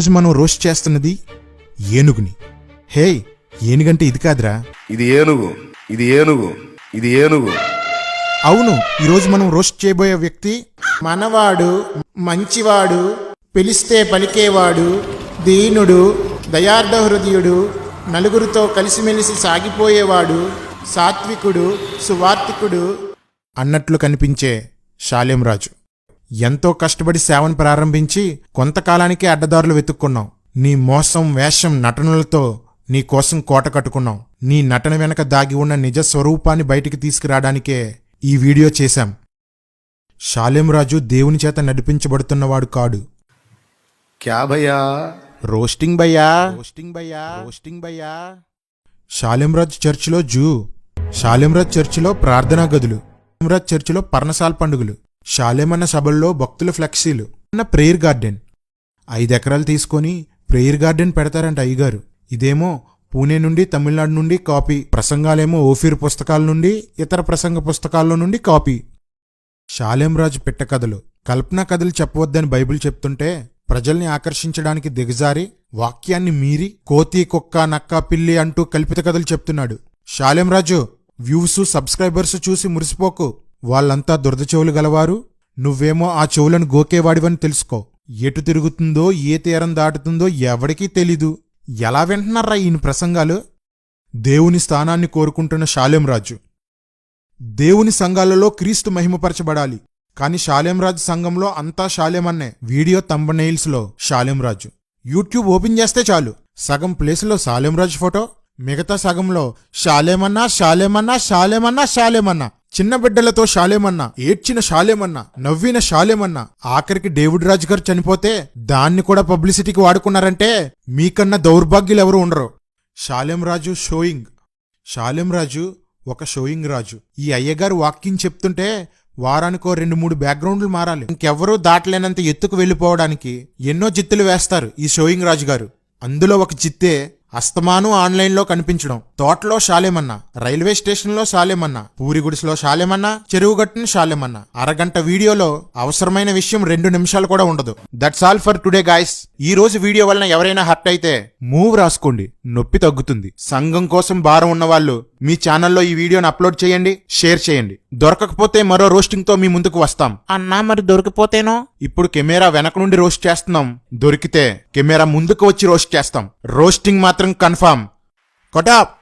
రోజు మనం రోస్ట్ చేస్తున్నది ఏనుగుని. హే ఏనుగంటే ఇది కాదురా. ఇది ఏనుగు ఇది ఏనుగు ఇది ఏనుగు. అవును ఈరోజు మనం రోస్ట్ చేయబోయే వ్యక్తి మనవాడు మంచివాడు పిలిస్తే పలికేవాడు దీనుడు దయార్థ హృదయుడు నలుగురితో కలిసిమెలిసి సాగిపోయేవాడు సాత్వికుడు సువార్తికుడు అన్నట్లు కనిపించే శాలేంరాజు ఎంతో కష్టపడి సేవను ప్రారంభించి కొంతకాలానికే అడ్డదారులు వెతుక్కున్నాం. నీ మోసం వేషం నటనలతో నీ కోసం కోట కట్టుకున్నాం. నీ నటన వెనక దాగి ఉన్న నిజ స్వరూపాన్ని బయటికి తీసుకురావడానికే ఈ వీడియో చేశాం. శాలేంరాజు దేవుని చేత నడిపించబడుతున్నవాడు కాడు. క్యా భయ్యా? రోస్టింగ్ భయ్యా? రోస్టింగ్ భయ్యా? రోస్టింగ్ భయ్యా? షాలెంరాజ్ చర్చిలో జూ. షాలెంరాజ్ చర్చిలో ప్రార్థనా గదులు. షాలెంరాజ్ చర్చిలో పర్ణశాల పండుగలు. షాలెమన్న సభల్లో భక్తుల ఫ్లెక్సీలు అన్న ప్రేయర్ గార్డెన్. ఐదు ఎకరాలు తీసుకొని ప్రేయర్ గార్డెన్ పెడతారంట అయ్యగారు. ఇదేమో పూణే నుండి తమిళనాడు నుండి కాపీ ప్రసంగాలేమో ఓఫీర్ పుస్తకాల నుండి ఇతర ప్రసంగ పుస్తకాల్లో నుండి కాపీ. షాలేంరాజు పిట్ట కథలు. కల్పనా కథలు చెప్పవద్దని బైబిల్ చెప్తుంటే ప్రజల్ని ఆకర్షించడానికి దిగజారి వాక్యాన్ని మీరి కోతి కుక్క నక్క పిల్లి అంటూ కల్పిత కథలు చెప్తున్నాడు. షాలేంరాజు వ్యూస్ సబ్స్క్రైబర్స్ చూసి మురిసిపోకు. వాళ్ళంతా దురద చెవులు గలవారు? నువ్వేమో ఆ చెవులను గోకేవాడివని తెలుసుకో. ఎటు తిరుగుతుందో ఏ తీరం దాటుతుందో ఎవడికీ తెలీదు. ఎలా వింటున్నారా ఈయన ప్రసంగాలు? దేవుని స్థానాన్ని కోరుకుంటున్న శాలెంరాజు దేవుని సంఘాలలో క్రీస్తు మహిమపరచబడాలి. కాని శాలెంరాజు సంఘంలో అంతా శాలెమన్నే వీడియో తంబనెయిల్స్లో శాలెంరాజు యూట్యూబ్ ఓపెన్ చేస్తే చాలు. సగం ప్లేసులో శాలెంరాజు ఫోటో మిగతా సగంలో షాలేమన్నా శాలేమన్నా శాలేమన్నా షాలేమన్నా. చిన్న బిడ్డలతో షాలేమన్నా ఏడ్చిన షాలేమన్నా నవ్విన షాలేమన్నా ఆఖరికి డేవిడ్ రాజు గారు చనిపోతే దాన్ని కూడా పబ్లిసిటీకి వాడుకున్నారంటే మీకన్నా దౌర్భాగ్యులు ఎవరు ఉండరు షాలేంరాజు షోయింగ్. షాలేంరాజు ఒక షోయింగ్ రాజు. ఈ అయ్యగారు వాక్యం చెప్తుంటే వారానికో రెండు మూడు బ్యాక్గ్రౌండ్లు మారాలి. ఇంకెవరూ దాటలేనంత ఎత్తుకు వెళ్ళిపోవడానికి ఎన్నో జిత్తులు వేస్తారు ఈ షోయింగ్ రాజు గారు. అందులో ఒక జిత్తే అస్తమాను ఆన్లైన్లో కనిపించడం. తోటలో షాలేమన్నా రైల్వే స్టేషన్లో షాలేమన్నా పూరి గుడిసెలో షాలేమన్నా చెరువుగట్టిన షాలేమన్నా అరగంట వీడియోలో అవసరమైన విషయం రెండు నిమిషాలు కూడా ఉండదు. That's all for today guys ఈ రోజు వీడియో వలన ఎవరైనా హర్ట్ అయితే మూవ్ రాసుకోండి. నొప్పి తగ్గుతుంది. సంఘం కోసం భారం ఉన్న వాళ్ళు మీ ఛానల్లో ఈ వీడియోని అప్లోడ్ చేయండి షేర్ చేయండి. దొరకకపోతే మరో రోస్టింగ్తో మీ ముందుకు వస్తాం. అన్నా మరి దొరికిపోతేనో? ఇప్పుడు కెమెరా వెనక నుండి రోస్ట్ చేస్తున్నాం. దొరికితే కెమెరా ముందుకు వచ్చి రోస్ట్ చేస్తాం. రోస్టింగ్ మాత్రం కన్ఫామ్. కొటాప్